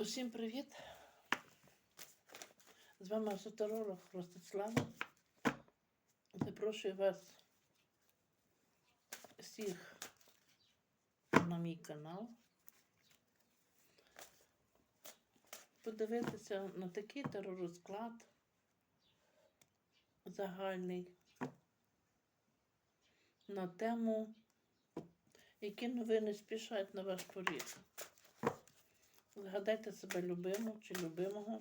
Усім привіт! З вами асотеролог Ростислава. Запрошую вас всіх на мій канал. Подивитися на такий теророзклад загальний на тему, які новини спішають на ваш поріг. Згадайте себе любиму чи любимого.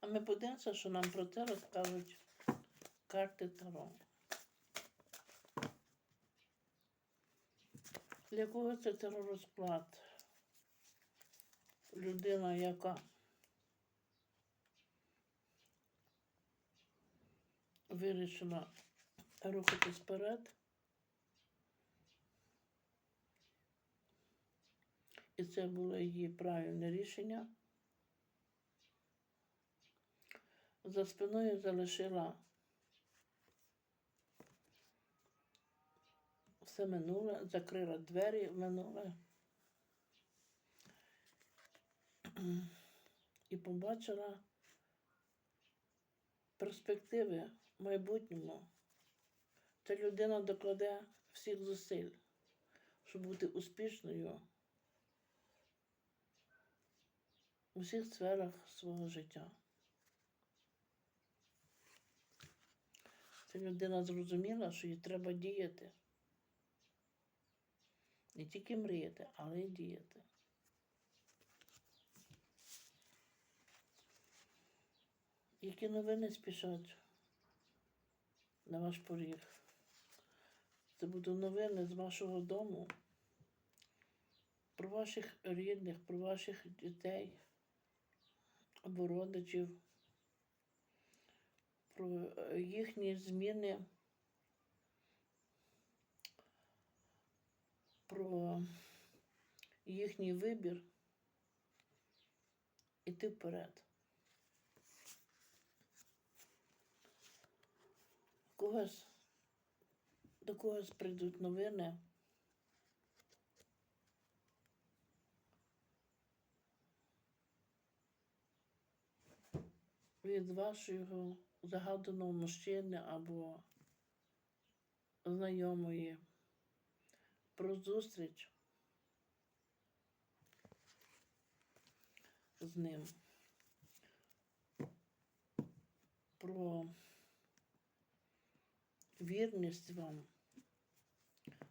А ми подивимося, що нам про це розкажуть карти Таро. Для кого це теророзклад? Людина, яка вирішила рухатись вперед. І це було її правильне рішення. За спиною залишила все минуле, закрила двері минуле і побачила перспективи в майбутньому. Ця людина докладе всіх зусиль, щоб бути успішною. У всіх сферах свого життя. Ця людина зрозуміла, що їй треба діяти. Не тільки мріяти, але й діяти. Які новини спішать на ваш поріг? Це будуть новини з вашого дому, про ваших рідних, про ваших дітей або родичів, про е, їхні зміни, про їхній вибір іти вперед. Когось, до когось прийдуть новини. Від вашого загаданого мужчини або знайомої про зустріч з ним, про вірність вам,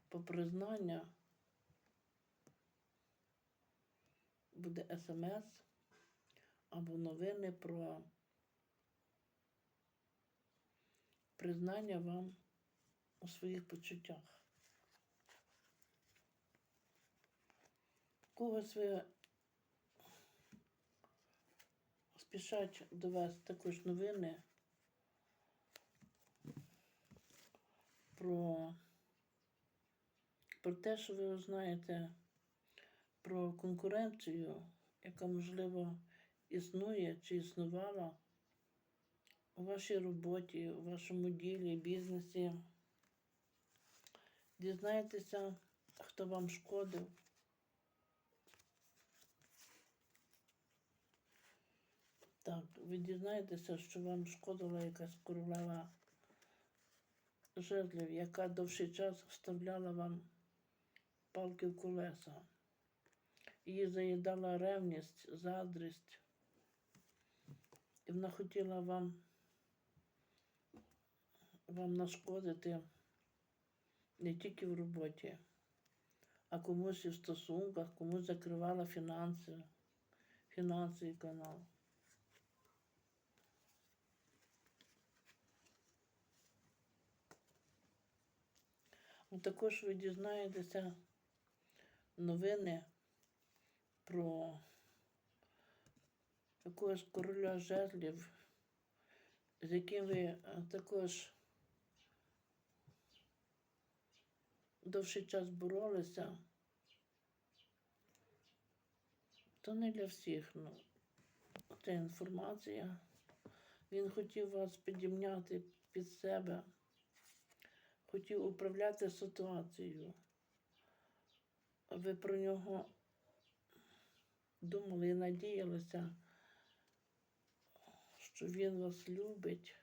по признання. Буде смс або новини про признання вам у своїх почуттях. Когось ви спішать до вас також новини про, про те, що ви знаєте про конкуренцію, яка, можливо, існує чи існувала у вашій роботі, у вашому ділі, бізнесі. Дізнаєтеся, хто вам шкодив. Так, ви дізнаєтеся, що вам шкодила якась королева жезлів, яка довший час вставляла вам палки в колеса. Її заїдала ревність, заздрість. І вона хотіла вам вам нашкодити не тільки в роботі, а комусь і в стосунках, комусь закривала фінанси, фінансовий канал. Також ви дізнаєтеся новини про якогось короля жезлів, з яким ви також довший час боролися, то не для всіх. Ну, Це інформація. Він хотів вас підімняти під себе, хотів управляти ситуацією. Ви про нього думали і надіялися, що він вас любить.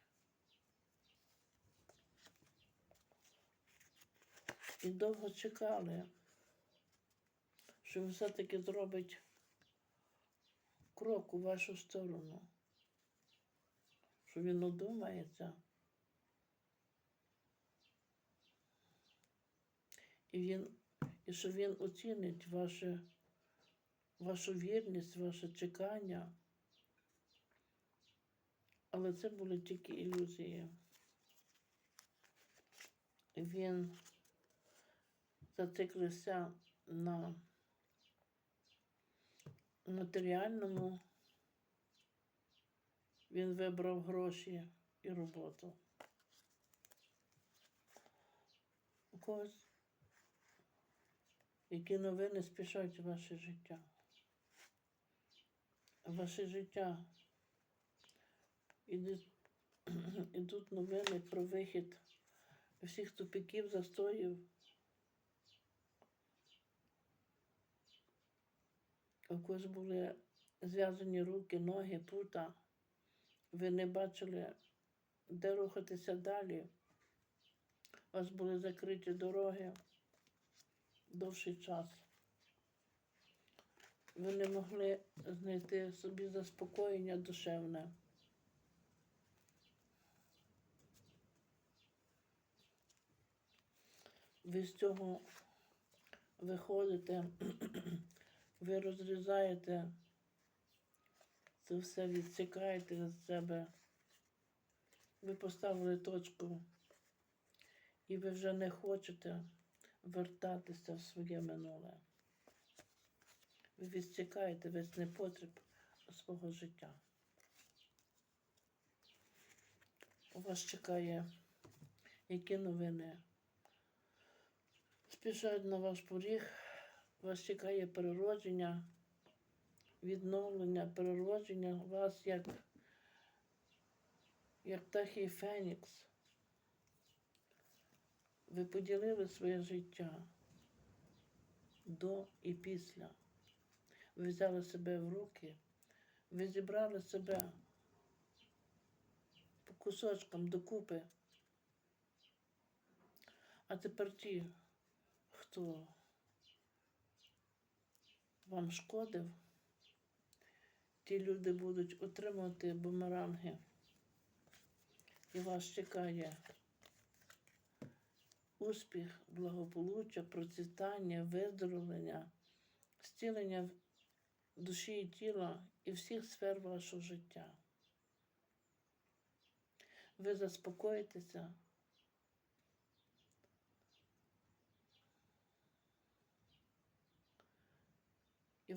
І довго чекали, що він все-таки зробить крок у вашу сторону, що він одумається. І він, і що він оцінить ваше, вашу вірність, ваше чекання. Але це були тільки ілюзії. Він зациклився на матеріальному. Він вибрав гроші і роботу. У когось які новини спішать ваше життя. Ваше життя ідуть, новини про вихід всіх тупиків, застоїв. Когось були зв'язані руки, ноги, пута. Ви не бачили, де рухатися далі. У вас були закриті дороги довший час. Ви не могли знайти собі заспокоєння душевне. Ви з цього виходите, ви розрізаєте, це все відсікаєте з себе. Ви поставили точку, і ви вже не хочете вертатися в своє минуле. Ви відсікаєте весь непотріб свого життя. У вас чекає, які новини спішають на ваш поріг, вас чекає переродження, відновлення, переродження вас як, як птахий Фенікс. Ви поділили своє життя до і після. Ви взяли себе в руки, ви зібрали себе по кусочкам докупи. А тепер ті, хто вам шкодив, ті люди будуть отримувати бумеранги. І вас чекає успіх, благополуччя, процвітання, виздоровлення, зцілення душі і тіла і всіх сфер вашого життя. Ви заспокоїтеся.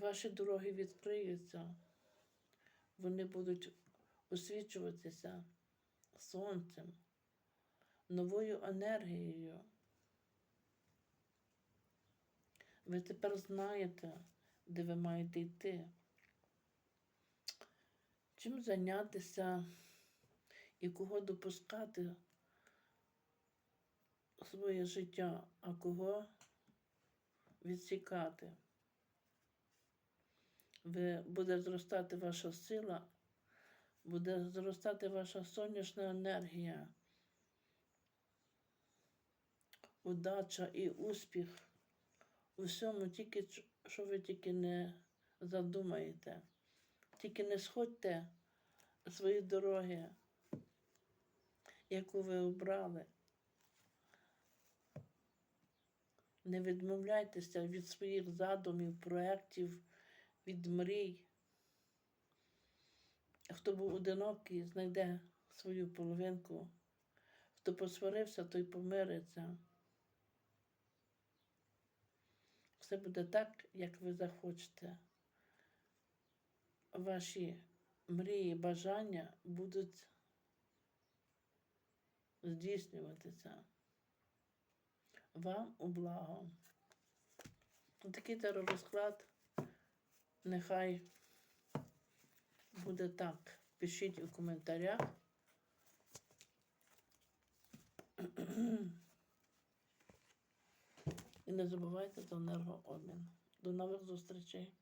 Ваші дороги відкриються, вони будуть освічуватися сонцем новою енергією. Ви тепер знаєте, де ви маєте йти. Чим зайнятися і кого допускати своє життя, а кого відсікати. Ви буде зростати ваша сила, буде зростати ваша сонячна енергія удача і успіх у всьому, тільки що ви тільки не задумаєте, тільки не сходьте свої дороги, яку ви обрали. Не відмовляйтеся від своїх задумів, проєктів, від мрій. Хто був одинокий, знайде свою половинку. Хто посварився, той помириться. Все буде так, як ви захочете. Ваші мрії, бажання будуть здійснюватися. Вам у благо. Такий теророзклад нехай буде так. Пишіть у коментарях. І не забувайте за енергообмін. До нових зустрічей!